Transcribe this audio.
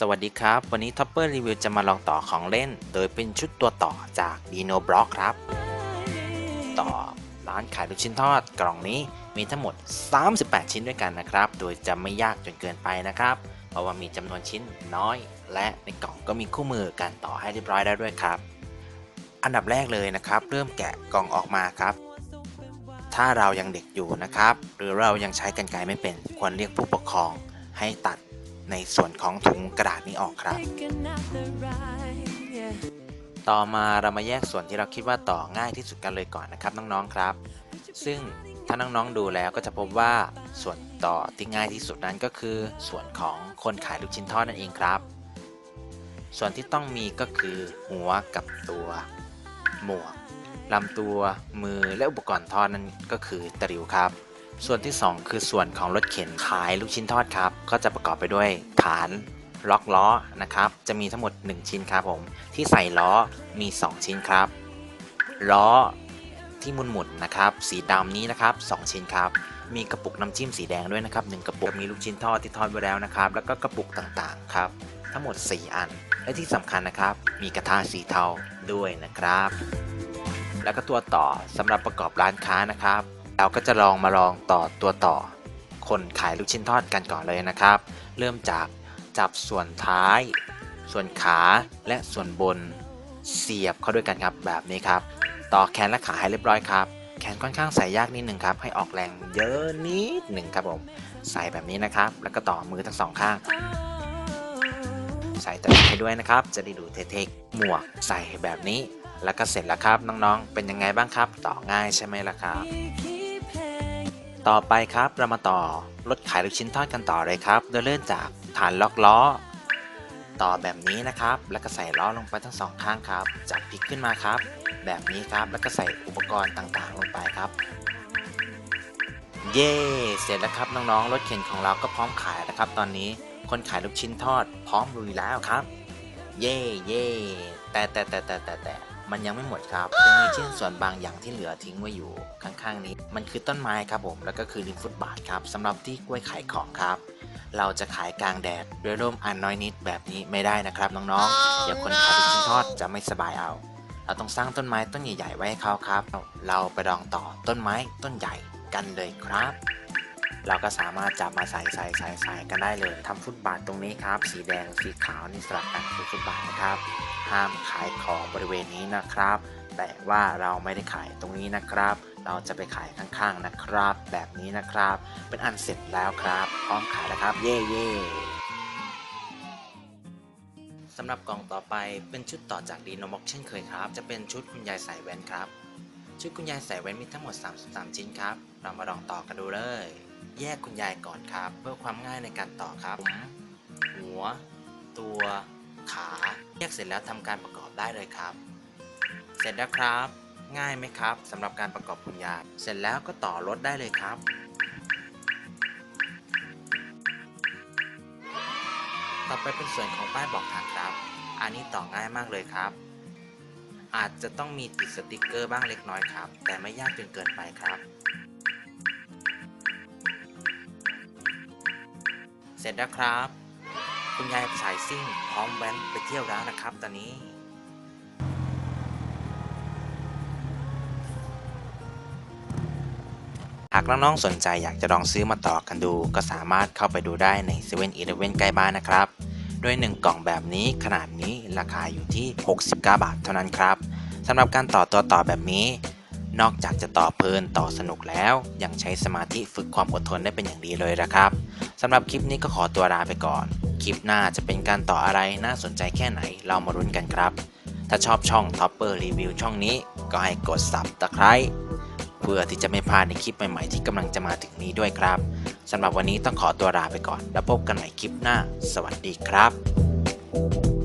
สวัสดีครับ วันนี้ Topper Review จะมาลองต่อของเล่น โดยเป็นชุดตัวต่อจาก Dino Block ครับ ต่อร้านขายลูกชิ้นทอดกล่องนี้มีทั้งหมด 38 ชิ้นด้วยกันนะครับ โดยจะไม่ยากจนเกินไปนะครับ เพราะว่ามีจำนวนชิ้นน้อย และในกล่องก็มีคู่มือการต่อให้เรียบร้อยแล้วด้วยครับ อันดับแรกเลยนะครับ เริ่มแกะกล่องออกมาครับ ถ้าเรายังเด็กอยู่นะครับ หรือเรายังใช้กรรไกรไม่เป็นควรเรียกผู้ปกครองให้ตัด ในส่วนของถุงกระดาษนี้ออกครับ ต่อมาเรามาแยกส่วนที่เราคิดว่าต่อง่ายที่สุดกันเลยก่อนนะครับน้องๆครับ ซึ่งถ้าน้องๆดูแล้วก็จะพบว่าส่วนต่อที่ง่ายที่สุดนั้นก็คือ ส่วนของคนขายลูกชิ้นทอดนั่นเองครับ ส่วนที่ต้องมีก็คือหัวกับตัว หมวกลำตัวมือและอุปกรณ์ทอดนั่นก็คือตะหลิวครับ ส่วนที่ 2 คือส่วนของรถเข็นขายลูกชิ้นทอดครับ ก็จะประกอบไปด้วยฐานล็อกล้อนะครับ จะมีทั้งหมด 1 ชิ้นครับผม ที่ใส่ล้อมี 2 ชิ้นครับ ล้อที่มุนหมุนนะครับ สีดำนี้นะครับ 2 ชิ้นครับ มีกระปุกน้ำจิ้มสีแดงด้วยนะครับ1กระปุกมีลูกชิ้นทอดที่ทอดไว้แล้วนะครับ แล้วก็กระปุกต่างๆครับ ทั้งหมด 4 อัน และที่สำคัญนะครับ มีกระทะสีเทาด้วยนะครับ แล้วก็ตัวต่อสำหรับประกอบร้านค้านะครับ เราก็จะลองมาลองต่อตัวต่อ คนขายลูกชิ้นทอดกันก่อนเลยนะครับ เริ่มจากจับส่วนท้าย ส่วนขาและส่วนบนเสียบเข้าด้วยกันครับแบบนี้ครับ ต่อแขนและขาให้เรียบร้อยครับ แขนค่อนข้างใส่ยากนิดหนึ่งครับ ให้ออกแรงเยอะนิดหนึ่งครับผม ใส่แบบนี้นะครับ แล้วก็ต่อมือทั้งสองข้าง ใส่ตะหลิวให้ด้วยนะครับ จะได้ดูเท่ๆหมวกใส่แบบนี้ แล้วก็เสร็จแล้วครับน้องๆ เป็นยังไงบ้างครับ ต่อง่ายใช่ไหมล่ะครับ ต่อไปครับเรามาต่อรถขายลูกชิ้นทอดกันต่อเลยครับ โดยเริ่มจากฐานล็อกล้อ ต่อแบบนี้นะครับ แล้วก็ใส่ล้อลงไปทั้งสองข้างครับ จับพลิกขึ้นมาครับ แบบนี้ครับแล้วก็ใส่อุปกรณ์ต่างๆ ลงไปครับ เย้เสร็จแล้วครับน้องๆรถเข็นของเราก็พร้อมขายแล้วครับ ตอนนี้คนขายลูกชิ้นทอด พร้อมลุยแล้วครับ เย่เย่แต่แต่แต่แต่แต่แต่ มันยังไม่หมดครับยังมีชิ้นส่วนบางอย่างที่เหลือทิ้งไว้อยู่ข้างๆนี้ มันคือต้นไม้ครับผมแล้วก็คือริมฟุตบาทครับสำหรับที่กล้วยขายของครับ เราจะขายกลางแดดด้วยร่มอันน้อยนิดแบบนี้ไม่ได้นะครับน้องๆเดี๋ยวคนขายลูกชิ้นทอดจะไม่สบายเอา เราต้องสร้างต้นไม้ต้นใหญ่ๆไว้ให้เขาครับ เราไปลองต่อต้นไม้ต้นใหญ่กันเลยครับ เราก็สามารถจับมาใส่ใส่ใส่ใส่กันได้เลยทำฟุตบาทตรงนี้ครับ สีแดงสีขาวนี่สลับกันคือฟุตบาทนะครับ ห้ามขายของบริเวณนี้นะครับ แต่ว่าเราไม่ได้ขายตรงนี้นะครับ เราจะไปขายข้างๆนะครับ แบบนี้นะครับ เป็นอันเสร็จแล้วครับ พร้อมขายแล้วครับ เย่เย่สำหรับกล่องต่อไปเป็นชุดต่อจากดีโนม็อกเช่นเคยครับ จะเป็นชุดคุณยายใส่แว่นครับชุดคุณยายใส่แว่นมีทั้งหมด 33 ชิ้นครับ เรามาลองต่อกันดูเลย แยกคุณยายก่อนครับ เพื่อความง่ายในการต่อครับ หัว ตัว ขา แยกเสร็จแล้วทำการประกอบได้เลยครับ เสร็จแล้วครับ ง่ายไหมครับสำหรับการประกอบคุณยาย เสร็จแล้วก็ต่อรถได้เลยครับต่อไปเป็นส่วนของป้ายบอกทางครับ อันนี้ต่อง่ายมากเลยครับ อาจจะต้องมีติดสติกเกอร์บ้างเล็กน้อยครับ แต่ไม่ยากจนเกินไปครับ ร็จแล้วครับ คุณยายสายซิ่งพร้อมแว้นไปเที่ยวแล้วนะครับ ตอนนี้ หากน้องๆสนใจอยากจะลองซื้อมาต่อกันดู ก็สามารถเข้าไปดูได้ใน7 e เ e ่ e อใกล้บ้านนะครับโดย1 กล่องแบบนี้ขนาดนี้ราคาอยู่ที่ 69 บาทเท่านั้นครับสำหรับการต่อตัวต่อแบบนี้นอกจากจะต่อเพลินต่อสนุกแล้ว ยังใช้สมาธิฝึกความอดทนได้เป็นอย่างดีเลยนะครับ สำหรับคลิปนี้ก็ขอตัวลาไปก่อน คลิปหน้าจะเป็นการต่ออะไรน่าสนใจแค่ไหนเรามารุ้นกันครับ ถ้าชอบช่อง Topper Review ช่องนี้ ก็ให้กด Subscribe เพื่อที่จะไม่พลาดในคลิปใหม่ๆที่กำลังจะมาถึงนี้ด้วยครับสำหรับวันนี้ต้องขอตัวลาไปก่อน แล้วพบกันใหม่คลิปหน้า สวัสดีครับ